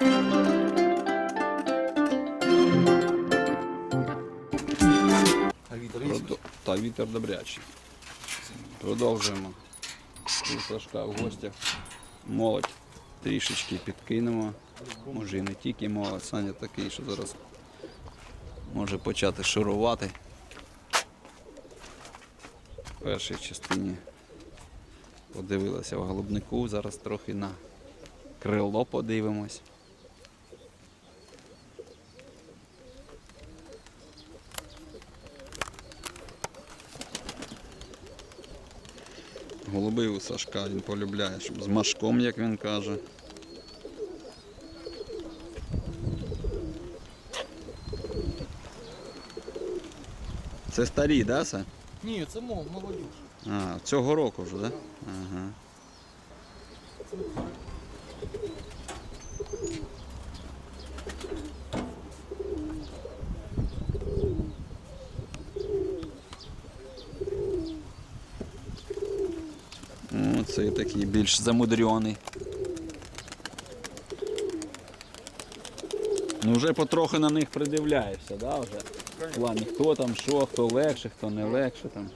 Та вітер добрячий. Продовжуємо. Сашка в гостях. Молодь трішечки підкинемо. Може і не тільки молодь, Саня такий, що зараз може почати шурувати. В першій частині подивилися в голубнику, зараз трохи на крило подивимось. Голуби у Сашка він полюбляє, щоб з машком, як він каже. Це старі, да, Са? Ні, це мов, молоді. А, цього року вже, да? Ага. О, цей такий більш замудрений. Ну вже потрохи на них придивляєшся, да, вже? В плані хто там, що, хто легше, хто не легше там.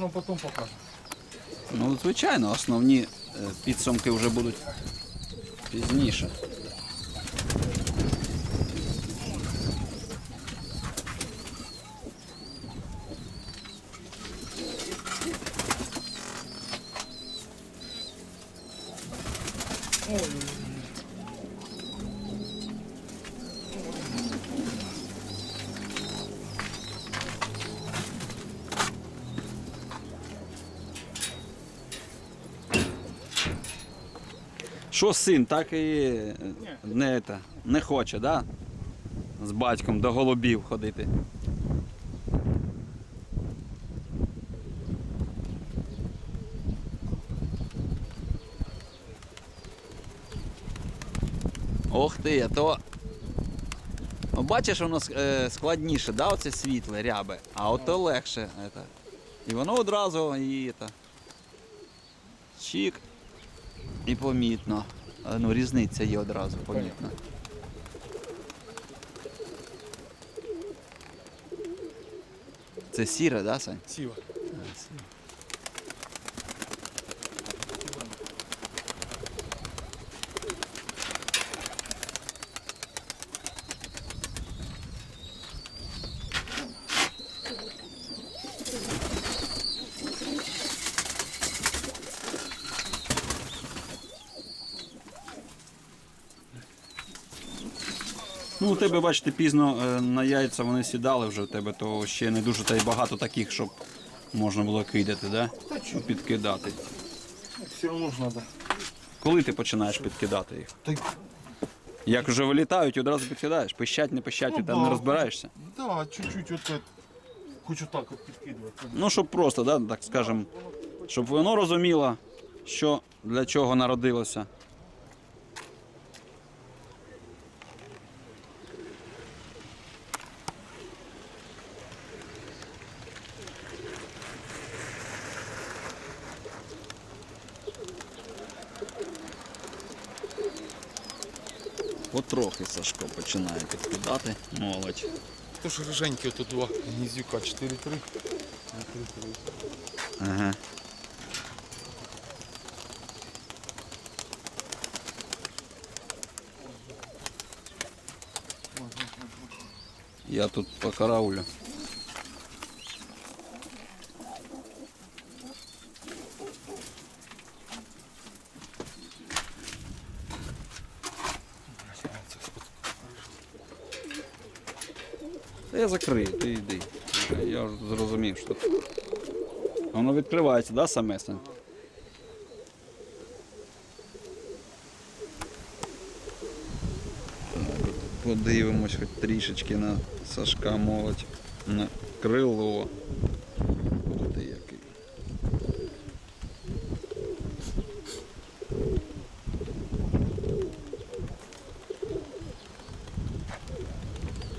Ну потім покажу. Ну, звичайно, основні е, підсумки вже будуть пізніше. Що син, так і не, це, не хоче, да? З батьком до голубів ходити. Ох ти, а то. Ну, Бачиш, воно е, складніше, да, оце світле, рябе, а ото легше. Это. І воно одразу і это, чик, і помітно. Ну, різниця є одразу помітна. Це сіра, да, Сань? Сіва. Ну, у тебе, бачите, пізно е, на яйця вони сідали вже у тебе, то ще не дуже та й багато таких, щоб можна було кидати, да? Щоб підкидати. Все одно ж треба. Коли ти починаєш підкидати їх? Та й- Як вже вилітають, одразу підкидаєш. Пищать, не пищать, Ну, ти там да. не розбираєшся. Да, чуть-чуть от, от, хочу так от підкидувати. Ну, щоб просто, да, так скажем, щоб воно розуміло, що для чого народилося. Потрохи Сашко починає підкидати. Молодь. То ж риженькі ото два гніздюка 4-3. Ага. Я тут по караулю. Та я закрию, ти йди. Я вже зрозумів, що. Воно відкривається, да, саме? Подивимось хоч трішечки на Сашка молодь. На крило. Ух ти який.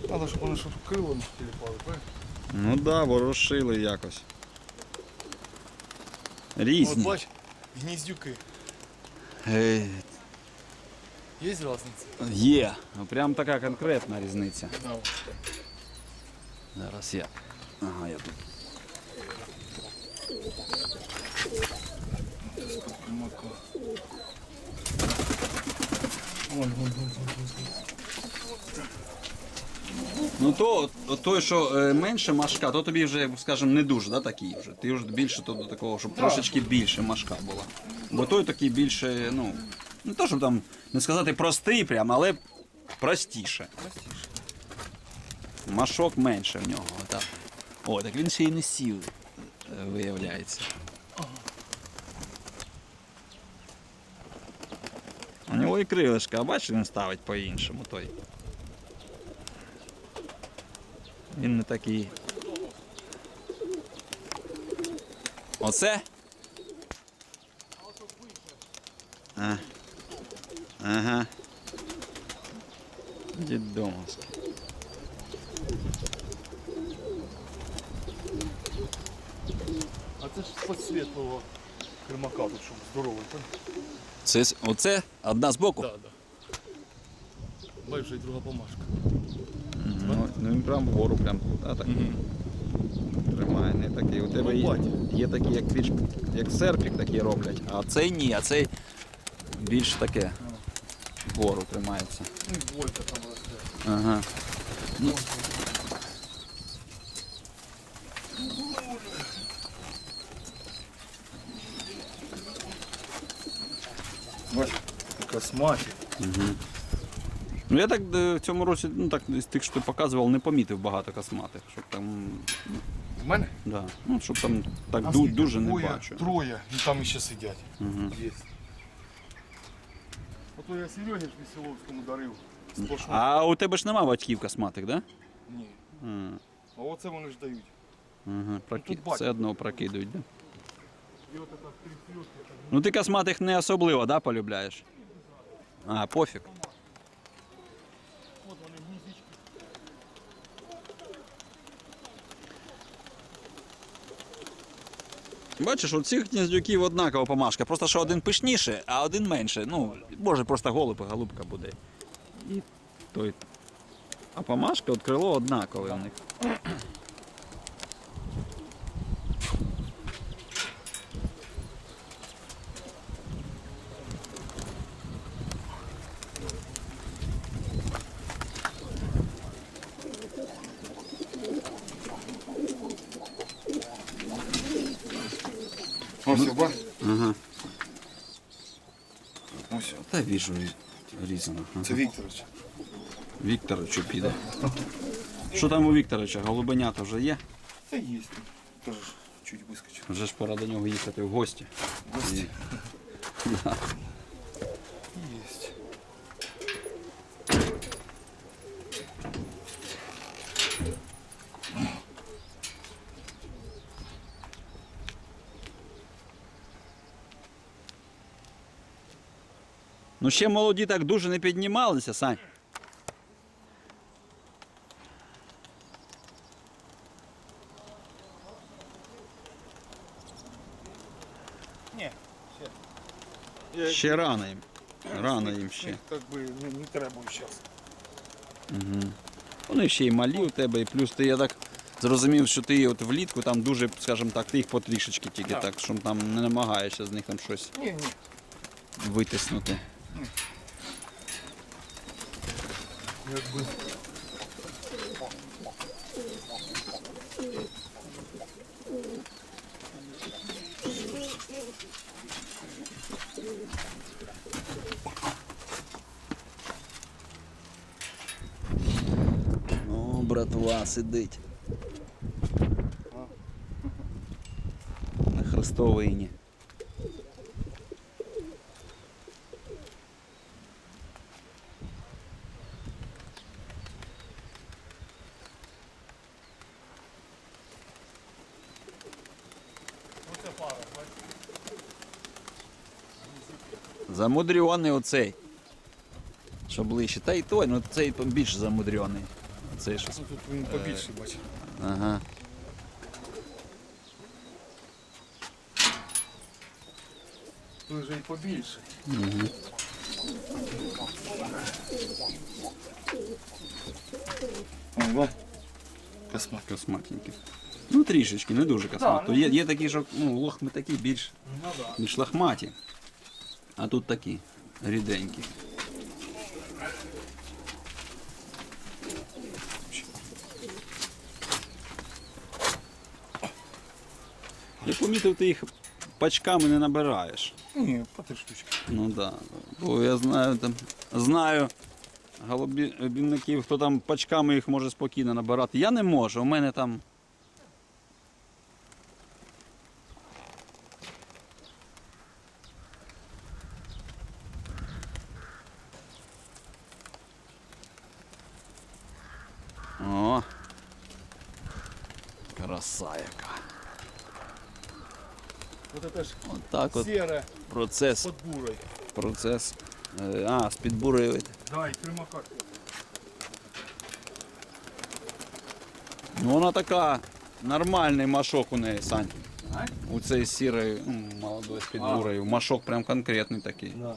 Треба, щоб вони щоб крило не тіліпали, правильно? Ну да, ворушили якось. От Різні. бач, гніздюки. Е, Є різниця? Є. Прям така конкретна різниця. Да. Зараз я. Ага, я тут. Ну то от той, що е, менше машка, то тобі вже, скажімо, не дуже, да, такий вже. Ти вже більше то до такого, щоб трошечки більше машка була. Бо той такий більше, ну, не то, щоб там не сказати простий прям, але простіше. Машок менше в нього. Отак. О, так він ще й не сів, е, виявляється. У нього і крилишка, а бачиш, він ставить по-іншому той. Він не такий. Оце? А. Ага. Дідомовський. А це ж з світлого кримака, тут щоб здоровий. Це, оце одна з боку? Так, так. Бачиш, вже й друга помашка. Ну, ну він прям вгору, прям а, так тримає, не такий. У тебе є, є такі, як більш як серпік такі роблять, а цей ні, а цей більш таке. Вгору тримається. Ну і двойка там росте. Ага. Бачиш, косматі. Ну я так е, в цьому році, ну так з тих, що ти показував, не помітив багато косматих. Щоб там. В мене? Да. Ну, щоб там так ду- дуже не Двоє, бачу. Троє, і там ще сидять. Угу. Є. Ото я Серегі ж Веселовському дарив. Сплошну. А у тебе ж нема батьків косматих, так? Ні. Да? А оце вони ж дають. Ага, проки... тут. Все одно прокидують, да? І от це три сльозки. Ну ти косматих не особливо, да, полюбляєш? А, пофіг. От вони гніздечки. Бачиш, у цих гніздюків однакова помашка, просто що один пишніше, а один менше. Ну, може просто голуб голубка буде. І той. А помашка, от крило однакове у них. Ось, бач. Ага. Ось. Та віжу різано. Ага. Це Вікторович. Вікторовичу піде. Що там у Вікторовича? Голубенята вже є? Та є. Теж чуть вискочив. Вже ж пора до нього їхати в гості. В Гості. Да. Ну ще молоді так дуже не піднімалися, Сань. Ні, ще. Ще рано їм. Рано їм ще. Как би не, не требую зараз. Вони ще й малі у тебе, і плюс ти я так зрозумів, що ти от влітку там дуже, скажімо так, ти їх потрішечки тільки Так. так, що там не намагаєшся з них там щось Ні, ні. витиснути. Якби. О, братва, сидить. На хрестовині. Замудрьоний оцей. Що ближче. Та й той, ну цей більш замудрьоний. Цей щось. Ну, тут він побільше, бачиш. Ага. Той вже і побільше. Угу. Ага. Космат. Косматенький. Ну трішечки, не дуже космат. ну, Є, є такі, що ну, лохми такі більш, Ну да. більш лохматі. А тут такі ріденькі. Я помітив, ти їх пачками не набираєш. Ні, по три штучки. Ну так. Да. Бо я знаю там. Знаю голубівників, хто там пачками їх може спокійно набирати. Я не можу, у мене там. Вот это ж Отак от сере процес. под бурой. Процес. е, А, з підбурюють. Давай, кримака. Ну вона така, нормальний машок у неї, Сань. А? У цей сірої м, молодой з підбурою. Машок прям конкретний такий. Да.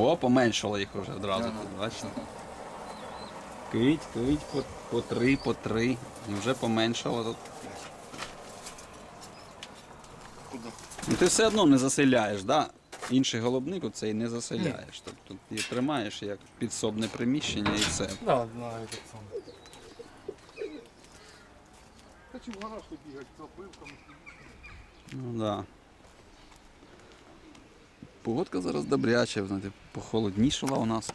О, поменшало їх вже одразу. Ага. Бачите? Кить, кить, по, по три, по три. І вже поменшало тут. Куда? Ну ти все одно не заселяєш, да? Інший голубник оцей не заселяєш. Тобто ти тримаєш як підсобне приміщення і все. Да, на этот самый. Хочу в гараж бігати з опилками. Ну да. Погодка зараз добряча, знаєте, похолоднішала у нас.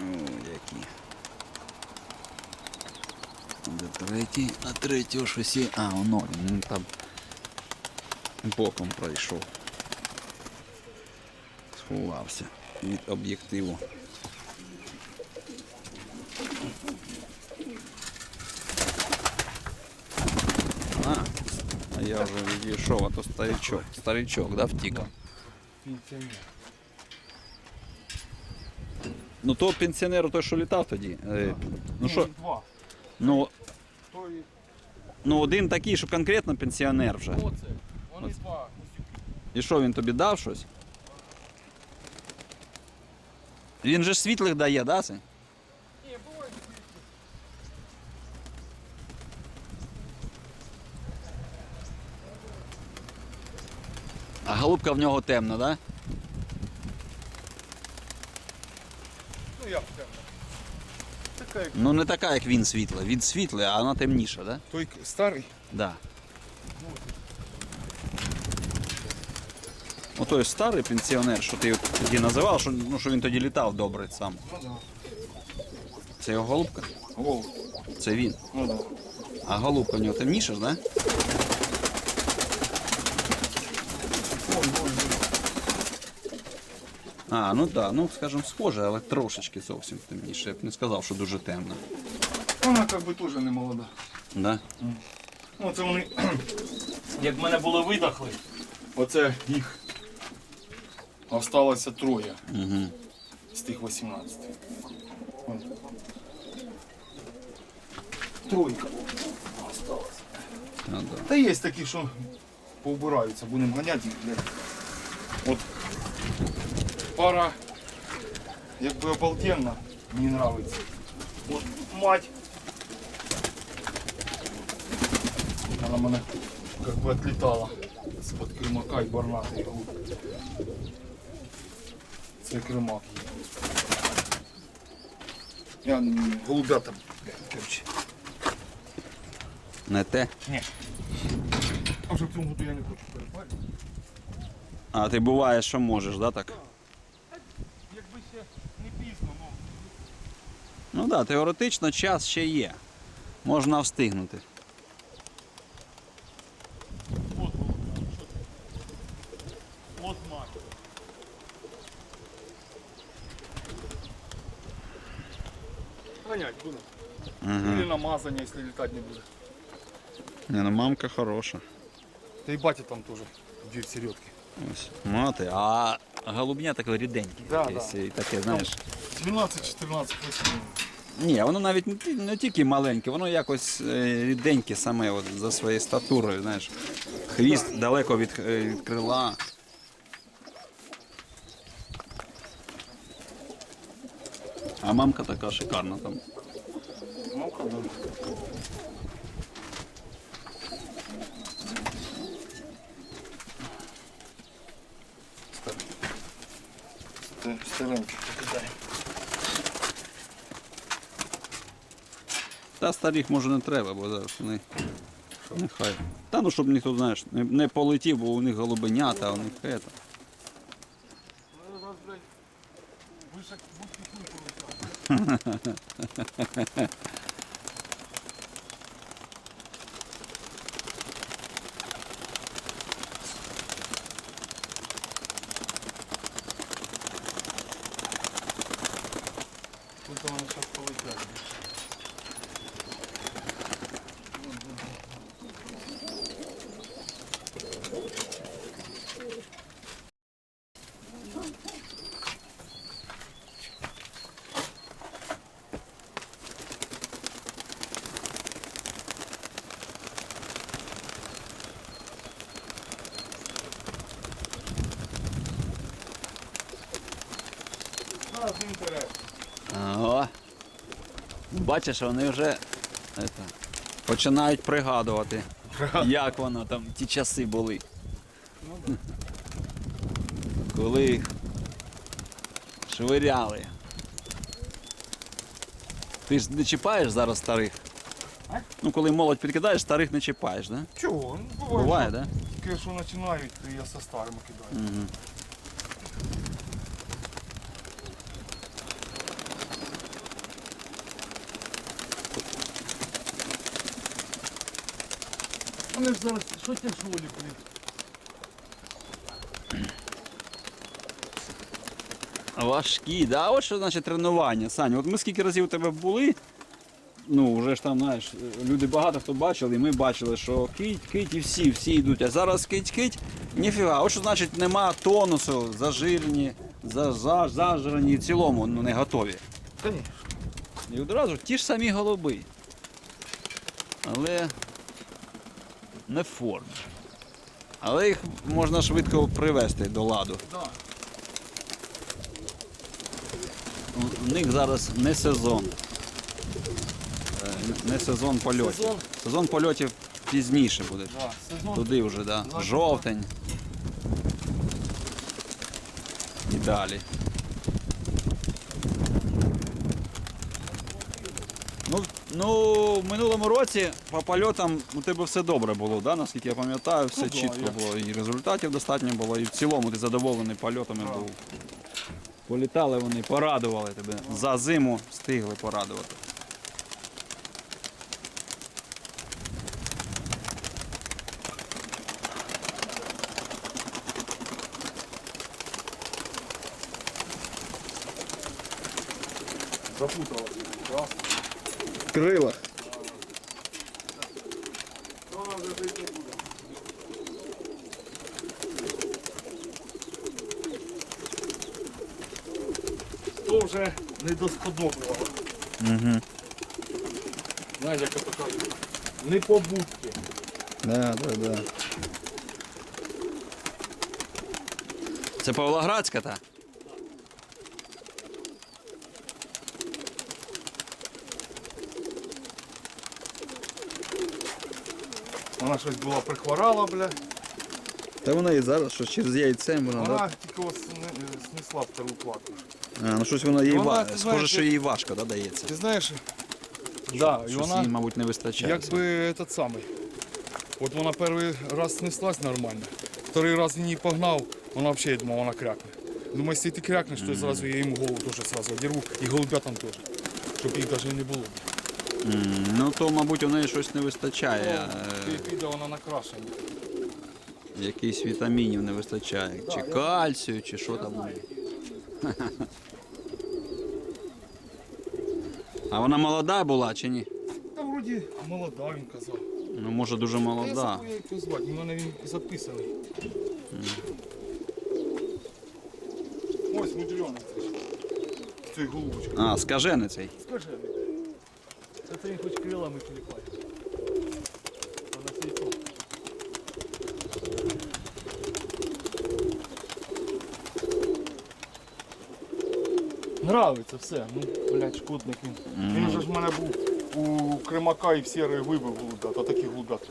О, які. Третій, а третього щось є. А, воно, він там боком пройшов. Сховався від об'єктиву. А, а я вже відійшов, а то старичок. Старичок, да, втік. Пенсіонер. Ну то пенсіонер той, що літав тоді. е, Ну що, Два. ну, ну один такий, що конкретно пенсіонер вже. оце. Вони два. І що він тобі дав щось? Він же ж світлих дає, да, Сень? А в нього темна, да? Ну як темно. Така як Ну не така, як він світла. Він світлий, а вона темніша, да? той старий. Да. Отой старий пенсіонер, що ти тоді називав, що, ну, що він тоді літав добре сам. Ну. Це його голубка? Вов. Це він. Ну да. А голубка в нього темніша ж, да? Вон, вон, вон. А, ну так, да, ну скажімо, схоже, але трошечки зовсім темніше. Я б не сказав, що дуже темно. Вона як би теж не молода. Да? Ну, це вони, як в мене були видохли, оце їх осталося троє Угу. з тих 18. Вон. Тройка осталась. Ну, да. Та є такі, що поубираються, будемо ганяти їх. От пара, якби обалденна, мені нравиться. От мать. Вона мене как бы отлетала з-под кримака і барнати його. Це кримак. Я м, голубята, блядь, короче. Не те. Ні. А вже в цьому году я не хочу перепалювати. А ти буває, що можеш, да, так? Якби ще не пізно, ну. Ну так, да, теоретично час ще є. Можна встигнути. От? От. Ганять будемо. Или намазання, якщо літати не буде. Не, ну мамка хороша. Та і батя там теж дві середки. Ось. Мати, а голубня таке ріденьке. Да, і таке, знаєш. 12-14 посів. Ні, воно навіть не, ті- не тільки маленьке, воно якось е, ріденьке саме от, за своєю статурою, знаєш. Хвіст далеко від, е, від крила. А мамка така шикарна там. Да. Старенький покидай. Та старих може не треба, бо зараз вони. Нехай. Та ну щоб ніхто, знаєш, не, не полетів, бо у них голубенята, а у них це. Ну, раз, блядь, вышек будь пихнуть Тут вони зараз полетять. Зараз інтерес. О. Бачиш, вони вже это, починають пригадувати, як воно там ті часи були. Коли їх швиряли. Ти ж не чіпаєш зараз старих? А? Ну, коли молодь підкидаєш, старих не чіпаєш, да? Чого? Ну, буває, Буває, що да? Тільки що починають, то я со старими кидаю. Угу. Вони зараз, що ті шолі? Важкі, да? От що значить тренування, Саня. От ми скільки разів у тебе були, ну вже ж там, знаєш, люди багато хто бачили, і ми бачили, що кить, кить і всі, всі йдуть. А зараз кить, кить, ніфіга. От що значить нема тонусу, зажирені, за, за, в цілому, ну не готові. Конечно. І одразу ті ж самі голуби. Але не в формі. Але їх можна швидко привести до ладу. У- них зараз не сезон. Е, Не сезон польотів. Сезон? Сезон польотів пізніше буде. Да. Сезон. Туди вже, да. Ну, Жовтень. І далі. Ну, в минулому році по польотам у тебе все добре було, да? наскільки я пам'ятаю, все Ну, да, чітко я- було. І результатів достатньо було, і в цілому ти задоволений польотами був. Політали вони, порадували тебе. За зиму встигли порадувати. Запутала. Раз. Крила. То вже не буде. То вже не. Угу. Знаєш, як я то кажу? Не по будки. Да, да, да. Це Павлоградська та? Вона щось була прихворала, бля. Та вона і зараз, що через яйце вона. Вона тільки ось сне- снесла втору плату. А, ну щось воно їй Вона, ва... ти Схоже, знаєш, що їй важко да, дається. Ти знаєш? Да, і Щось вона їй, мабуть, не вистачає. якби этот самий. От вона перший раз снеслась нормально, второй раз він її погнав, вона взагалі я думав, вона крякне. Думаю, якщо ти крякнеш, то зразу я йому голову теж сразу одірву і голубятам теж. Щоб їх навіть не було. М, Ну то, мабуть, у неї щось не вистачає. Е, Піде вона накрашена. Якихось вітамінів не вистачає. Чи кальцію, чи що там. А вона молода була чи ні? Та вроді молода, він казав. Ну, може, дуже Я молода. забув, як його звати, мене він записаний. Ось мудрьоний. Цей голубочка. А, скажений цей. Скажи. Та це він хоч крилами кліпає. А на. Нравиться все. Ну, блядь, шкодник він. Він же ж в мене був у Кримака і в Сєрої вибив голубят, а такий голубят.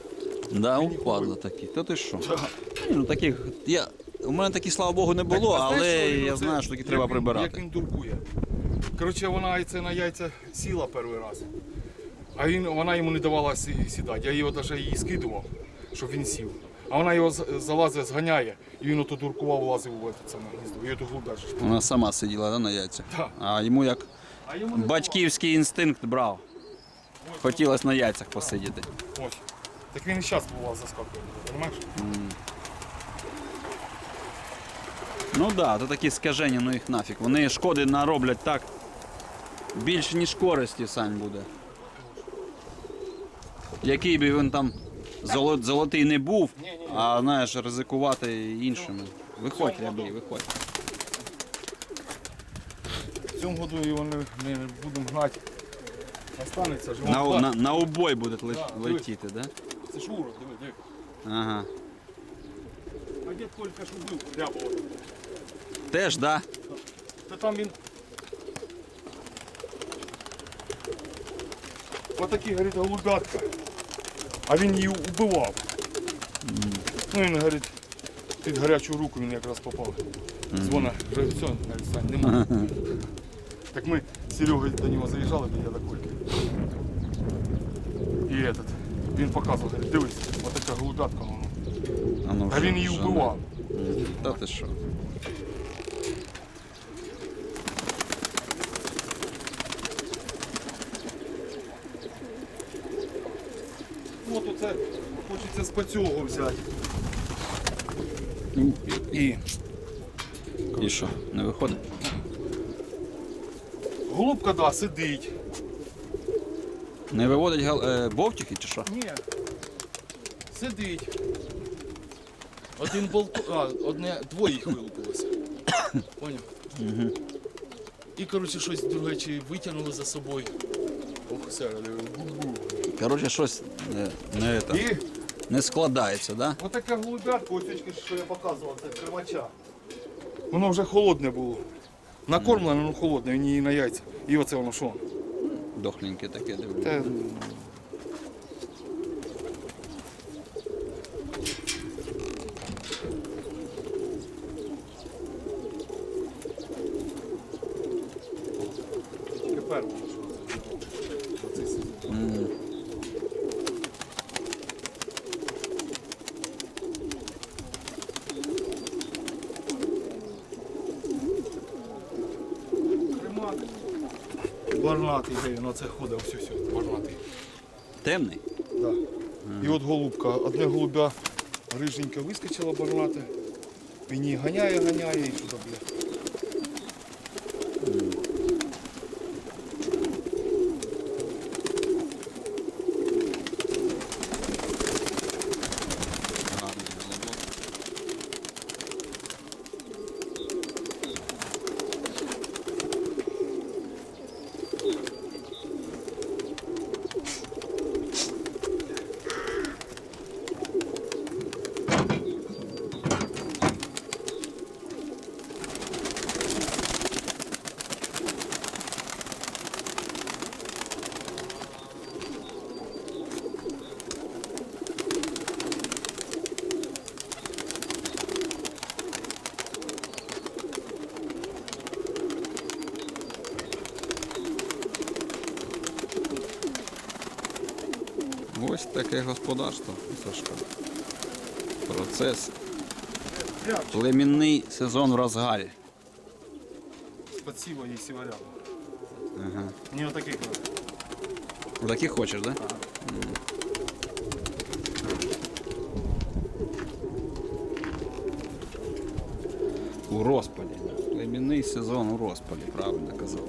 Да, Мені упадло такі. Та ти що? Ні, ну таких. Я... У мене таких, слава Богу, не було, Так, а знаєш, але що він я оце- знаю, що такі як треба прибирати. Як він дуркує. Коротше, вона і це на яйця сіла перший раз. А він, вона йому не давала сідати. Я його навіть її скидував, щоб він сів. А вона його залазить, зганяє, і він ото дуркував, лазив у це гніздо. Вона сама сиділа да, на яйцях. Так. А йому як А йому батьківський інстинкт брав. Ось, Хотілося на яйцях посидіти. Ось. Так він і зараз бував заскакує, розумієш? Ну так, да, то такі скаження, ну їх нафіг. Вони шкоди нароблять так. Більше, ніж користі сань буде. Який би він там золо- золотий не був, а знаєш, ризикувати іншими. Виходь, цьому виходь. В цьому году його не, не будемо гнати. Останеться ж. На, на, на убой буде ле- Да, летіти, да? Це ж урод, диви, диви. Ага. А дід Колька ж убив рябого. Теж, да? Та там він. Отакі, говорить, голубятка. А він її убивав. Ну він, говорить, під гарячу руку він якраз попав. Дзвона, вже все, говорить, Сань, нема. Так ми з Серегою до нього заїжджали до дяда Кольки. І этот, він показував, говорить, дивись, отака голубятка воно. А, ну, А вже- він її вже не. вбивав. Та ти що? От оце з пацього взяти. І І що, не виходить? голубка, да, сидить. Не виводить гал... е, бовтюхи чи що? Ні. Сидить. Один болт, а, одне, двоє їх вилупилося. Поняв? Угу. І, коротше, щось друге чи витягнули за собою. Ох, все, бу-бу. Коротше, щось не, не, это, І не складається, да? отака голубятка, ось тільки що я показував, це кривача. Воно вже холодне було. Накормлене, воно холодне, він її на яйця. І оце воно що? Дохленьке таке дивлюсь. Те... Барнатий, де він оце ходив, ось ось, барнатий. Темний? Да. І от голубка, одне голубя риженька вискочила барнати. Він ганяє, ганяє і туди, бля. Таке господарство, Сашко. Процес. Племінний сезон в розгарі. З-під сіва є сіваря. Ага. Мені отакий кажуть. Таких хочеш, да? У розпалі. Племінний сезон у розпалі, правильно казав.